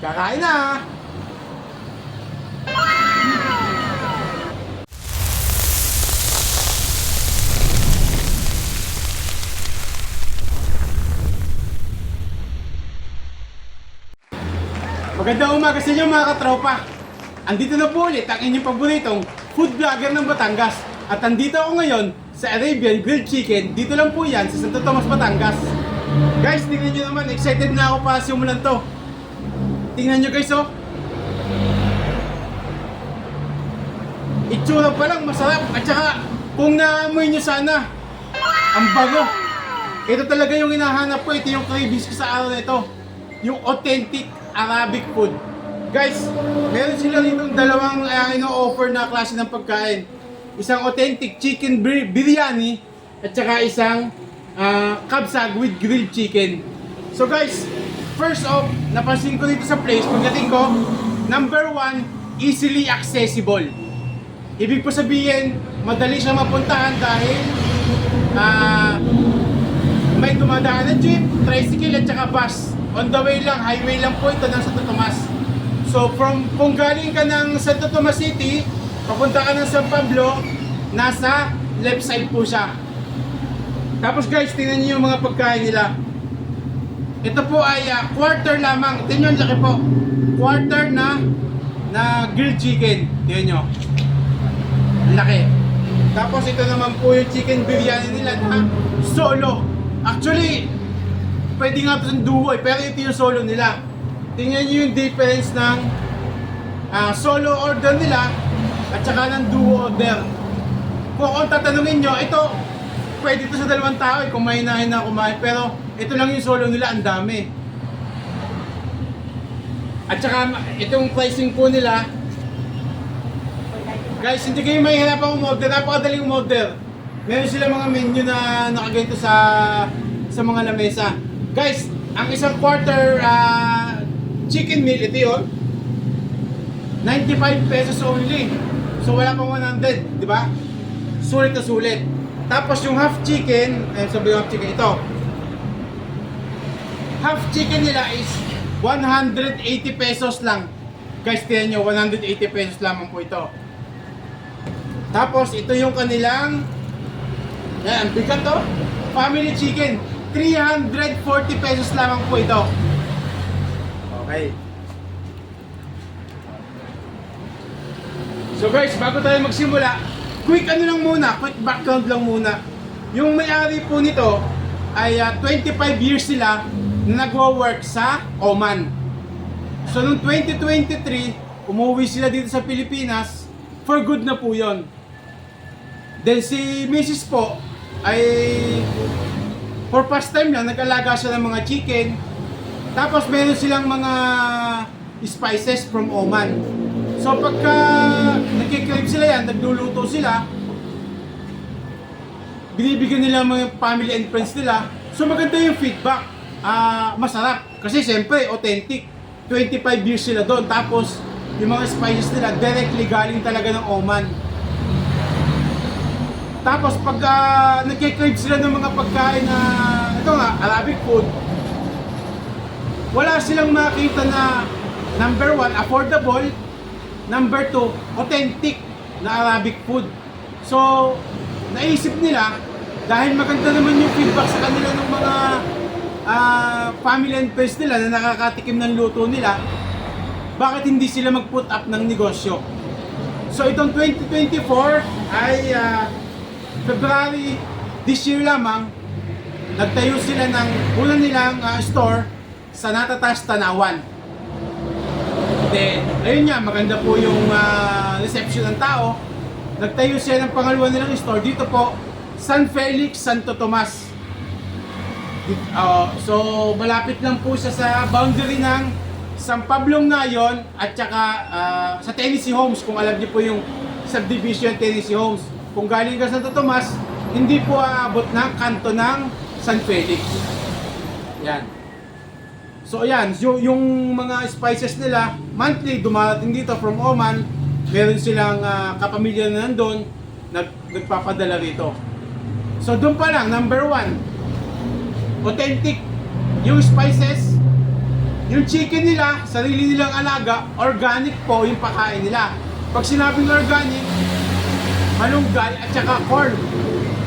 Kakain na! Magandang umaga sa inyo mga katropa. Andito na po ulit ang inyong paboritong food vlogger ng Batangas. At andito ako ngayon sa Arabian Grilled Chicken. Dito lang po yan sa Santo Tomas, Batangas. Guys, tingnan nyo naman. Excited na ako para simulan to. Tingnan nyo guys oh. Itsura pa lang masarap. At saka kung naamoy nyo sana, ang bago. Ito talaga yung hinahanap ko. Ito yung cravings ko sa araw na ito. Yung authentic Arabic food. Guys, meron sila rito dalawang uh, ino-offer na klase ng pagkain. Isang authentic chicken bir- biryani at saka isang uh, kabsag with grilled chicken. So guys, first off, napansin ko dito sa place, pagdating ko, number one, easily accessible. Ibig po sabihin, madali siya mapuntahan dahil ah may dumadaan na jeep, tricycle at saka bus. On the way lang, highway lang po ito ng Santo Tomas. So from kung galing ka ng Santo Tomas City, papunta ka ng San Pablo, nasa left side po siya. Tapos guys, tingnan niyo yung mga pagkain nila. Ito po ay ah, quarter lamang. Tingnan nyo, laki po. Quarter na na grilled chicken. Tingnan nyo. Laki. Tapos ito naman po yung chicken biryani nila na solo. Actually, pwede nga ito duo eh, pero ito yung solo nila. Tingnan nyo yung difference ng ah, solo order nila at saka ng duo order. Kung ako tatanungin nyo, ito, pwede ito sa dalawang tao eh, may hinahin na kumain. Pero ito lang yung solo nila, ang dami. At saka itong pricing po nila, guys, hindi kayo mahihirapan umorder, napakadaling umorder. Meron sila mga menu na nakaganito sa sa mga lamesa. Guys, ang isang quarter ah, chicken meal, ito yun, 95 pesos only. So wala pang 100, di ba? Sulit na sulit. Tapos yung half chicken, eh sabi yung half chicken, ito. Half chicken nila is 180 pesos lang. Guys, tiyan nyo, 180 pesos lamang po ito. Tapos ito yung kanilang yan, bigat to. Family chicken. 340 pesos lamang po ito. Okay. So guys, bago tayo magsimula, quick ano lang muna, quick background lang muna. Yung may-ari po nito ay ah, 25 years sila na nagwo-work sa Oman. So noong 2023, umuwi sila dito sa Pilipinas, for good na po yon. Then si Mrs. po ay for past time lang nag-alaga siya ng mga chicken. Tapos meron silang mga spices from Oman. So pagka nagkikrave sila yan, nagluluto sila, binibigyan nila mga family and friends nila. So maganda yung feedback. Ah, masarap. Kasi siyempre, authentic. 25 years sila doon. Tapos, yung mga spices nila, directly galing talaga ng Oman. Tapos pag uh, nagkikrave sila ng mga pagkain na ito nga, Arabic food, wala silang makita na number one, affordable, number two, authentic na Arabic food. So, naisip nila, dahil maganda naman yung feedback sa kanila ng mga ah, family and friends nila na nakakatikim ng luto nila, bakit hindi sila mag-put up ng negosyo? So, itong 2024 ay ah, February this year lamang, nagtayo sila ng una nilang ah, store sa Natatas, Tanawan. Then, ayun nga, maganda po yung ah, reception ng tao. Nagtayo sila ng pangalawa nilang store dito po, San Felix, Santo Tomas. Di- ah, so, malapit lang po siya sa boundary ng San Pablong Nayon at saka ah, sa Tennessee Homes, kung alam niyo po yung subdivision Tennessee Homes. Kung galing ka sa Santo Tomas, hindi po aabot ng kanto ng San Felix. Yan. So ayan, yung, yung mga spices nila, monthly dumarating dito from Oman, meron silang ah, kapamilya na nandun, nag, nagpapadala rito. So doon pa lang, number one, authentic yung spices, Yung chicken nila, sarili nilang alaga, organic po yung pakain nila. Pag sinabing organic, malunggay at saka corn.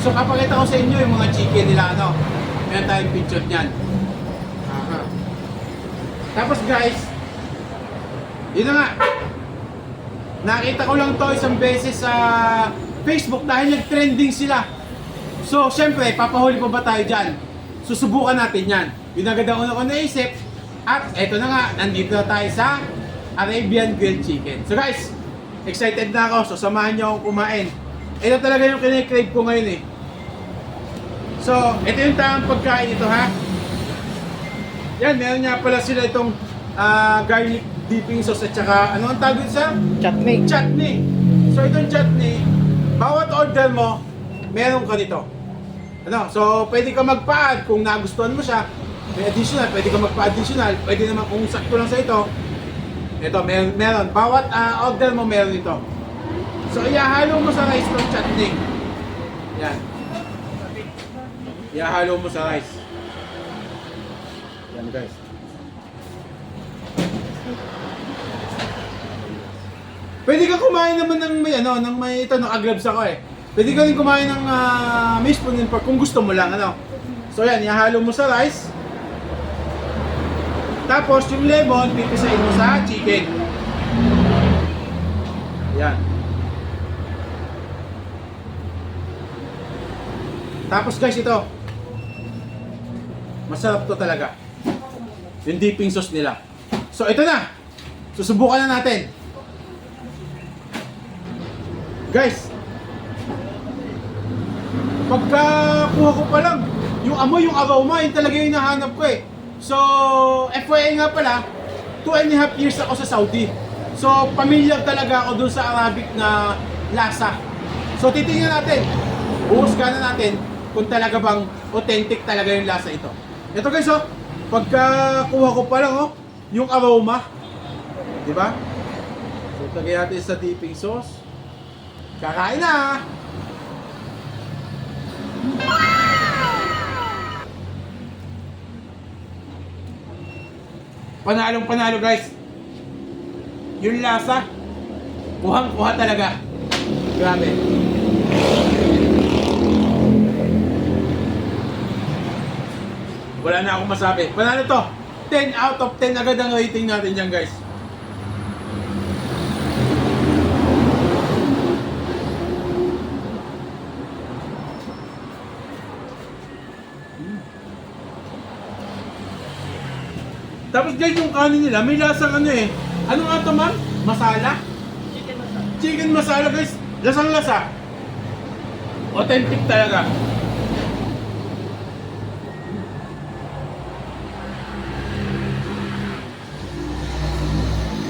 So kapakita ko sa inyo yung mga chicken nila ano. Meron tayong picture niyan. Tapos guys, yun na nga. Nakita ko lang to isang beses sa Facebook dahil nag-trending sila. So, syempre, papahuli pa ba tayo dyan? Susubukan natin yan. Yun agad ang una ko naisip. At eto na nga, nandito na tayo sa Arabian Grilled Chicken. So guys, excited na ako. So samahan niyo akong kumain. Ito talaga yung kinikrave ko ngayon eh. So, ito yung tamang pagkain ito ha. Yan, meron nga pala sila itong ah, garlic dipping sauce at saka ano ang tawag dito sa? Chutney. Chutney. So itong chutney, bawat order mo, meron ka nito. Ano, so pwede ka magpa-add kung nagustuhan mo siya. May additional, pwede ka magpa-additional. Pwede naman kung sakto lang sa ito. Ito, meron. meron. Bawat ah, order mo, meron ito. So ihahalo mo sa rice ng chutney. Yan. Ihahalo mo sa rice. Yan guys. Pwede ka kumain naman ng may ano, ng may ito naka-gloves ako eh. Pwede ka rin kumain ng uh, spoon and fork kung gusto mo lang ano. So yan, ihalo mo sa rice. Tapos yung lemon, pipisain mo sa chicken. Yan. Tapos guys ito. Masarap to talaga. Yung dipping sauce nila. So ito na. Susubukan na natin. Guys, pagka kuha ko pa lang, yung amoy, yung aroma, yun talaga yung hinahanap ko eh. So, FYI nga pala, two and a half years ako sa Saudi. So, familiar talaga ako dun sa Arabic na lasa. So, titingnan natin, buhusganan natin kung talaga bang authentic talaga yung lasa ito. Ito guys, oh, pagka kuha ko pa lang, oh, yung aroma, di ba? So, tagay natin sa dipping sauce. Kakain na! Panalong panalo guys. Yung lasa, kuhang kuha talaga. Grabe. Wala na akong masabi. Panalo to. 10 out of 10 agad ang rating natin dyan guys. Tapos guys, yung kanin nila, may lasang ano eh. Ano nga ito ma'am? Masala? Chicken masala. Chicken masala guys. Lasang lasa. Authentic talaga.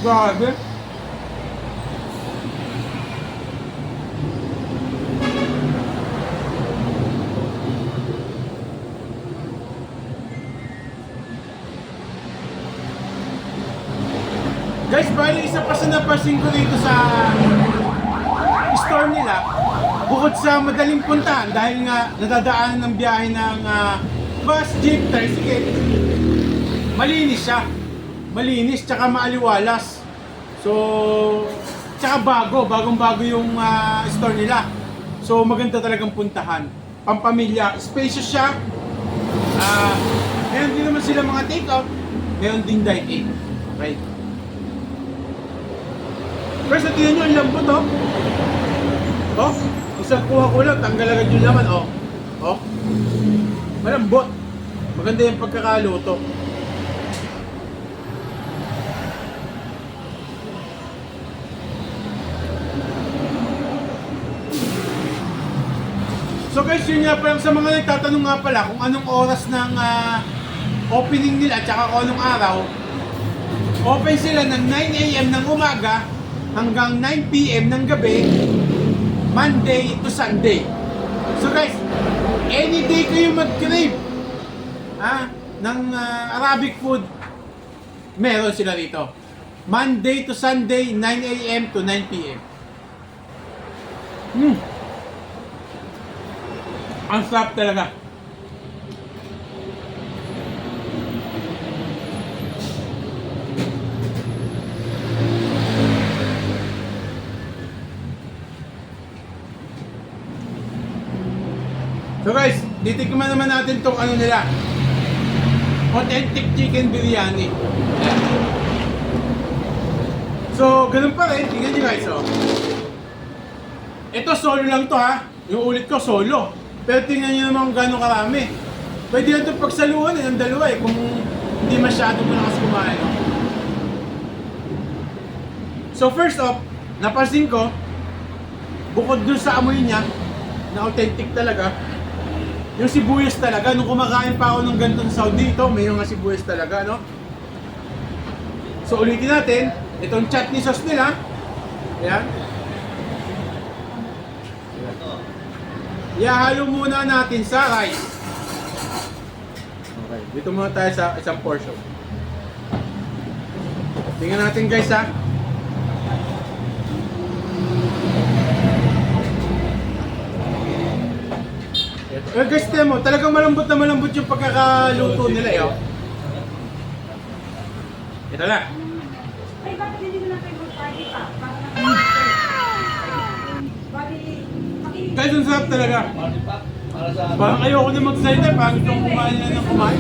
Grabe. Guys, bali isa pa sa napansin ko dito sa store nila, bukod sa madaling puntahan dahil nga nadadaanan ng biyahe ng ah, bus, jeep, tricycle, malinis siya. Malinis, tsaka maaliwalas. So, tsaka bago, bagong bago yung ah, store nila. So, maganda talagang puntahan. Pampamilya, spacious siya. Ah, meron din naman sila mga take-out, meron din dine-in. Okay. First, tingnan nyo, ang lambot, oh. Oh, isang kuha ko lang, tanggal agad yung laman, oh. Oh. Malambot. Maganda yung pagkakaluto. So guys, yun nga pala sa mga nagtatanong nga pala kung anong oras ng ah, opening nila at saka kung anong araw, open sila ng 9 a.m. ng umaga hanggang 9 p.m. ng gabi, Monday to Sunday. So guys, any day kayo mag-crave ha, ng ah, Arabic food, meron sila rito. Monday to Sunday, 9 a.m. to 9 p.m. Hmm. Ang sarap talaga. So guys, titikman naman natin tong ano nila. Authentic chicken biryani. So, ganun pa rin. Tingnan nyo guys, oh. Ito, solo lang to ha. Yung ulit ko, solo. Pero tingnan nyo naman gano'ng karami. Pwede lang ito pagsaluhan eh, ng dalawa eh, kung hindi masyado malakas kumain. So first off, napansin ko, bukod dun sa amoy niya, na authentic talaga, yung sibuyas talaga, nung kumakain pa ako ng ganito sa Saudi, ito, may mga sibuyas talaga, no? So ulitin natin, itong chutney sauce nila, ayan, Ihalo muna natin sa rice. Okay, dito muna tayo sa isang portion. Tingnan natin guys ha. Ito. Eh guys, mo, talagang malambot na malambot yung pagkakaluto nila eh. oh. Ito na. Ay, bakit hindi mo lang kayo mag-party pa? Para na Guys, ang sarap talaga. Parang ayoko na magsalita, parang gusto kumain na ng kumain.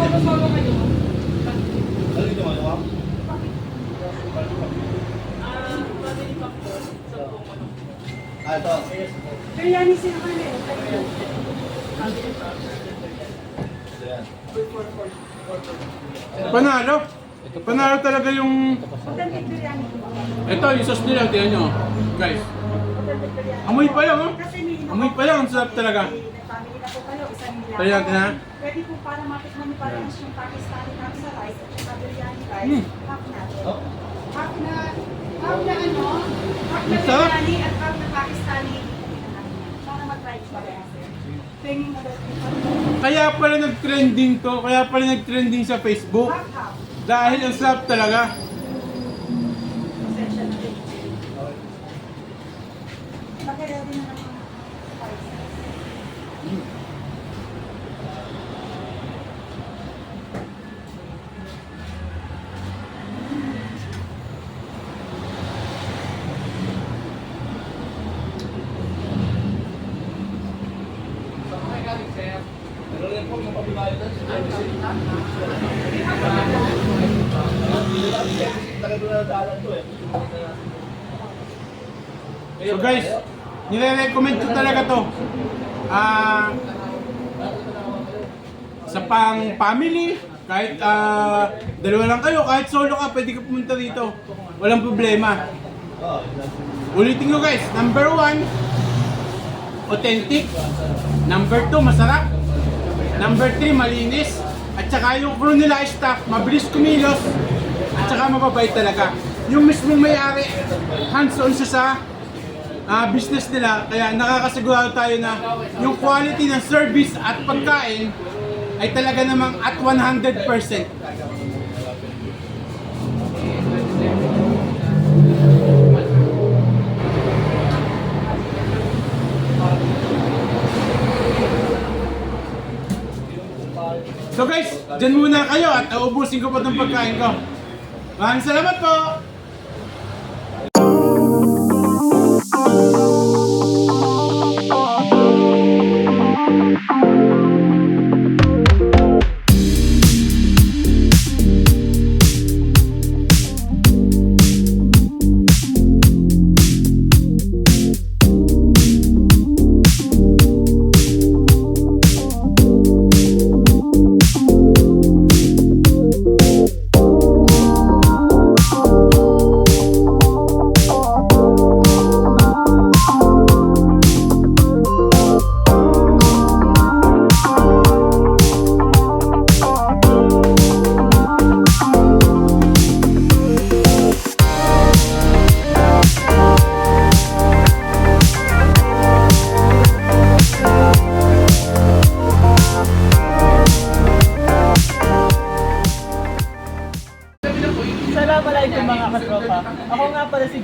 Ah, ito. Biryani sila kami. Kayo. Ayan. Panalo. Panalo talaga yung... Ito, yung sauce nila, tingnan nyo. Guys, amoy pa lang oh. Amoy pa lang, ang sarap talaga. Nag-family na po kayo, isang nila. Kaya na. Pwede po para matikman niyo parehas yung Pakistani kami sa rice at saka biryani rice. Hmm. Half na. Oh. Half na, half na ano, half na biryani at half na Pakistani. Para parehas. Tingin na daw Kaya pala nag-trending to, kaya pala nag-trending sa Facebook. Dahil ang sarap talaga. Pasensya na rin. Nakaya din na ng mga spices. Meron rin po yung pabibayo doon. Tagal doon na daalan to eh. So guys, nire-recommend ko talaga to. Ah... sa pang family, kahit ah, dalawa lang kayo, kahit solo ka, pwede ka pumunta dito. Walang problema. Ulitin ko guys, number one, authentic. Number two, masarap. Number three, malinis. At saka yung crew nila staff, mabilis kumilos. At saka mababait talaga. Yung mismong may-ari, hands-on siya sa ah, business nila. Kaya nakakasigurado tayo na yung quality ng service at pagkain ay talaga namang at 100%. Dyan muna kayo at naubusin ko pa itong pagkain ko. Maraming salamat po!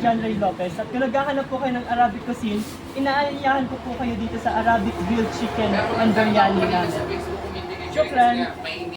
John Ray Lopez at kung naghahanap po kayo ng Arabic cuisine, inaayahan ko po kayo dito sa Arabic Grilled Chicken and Biryani namin. Shukran!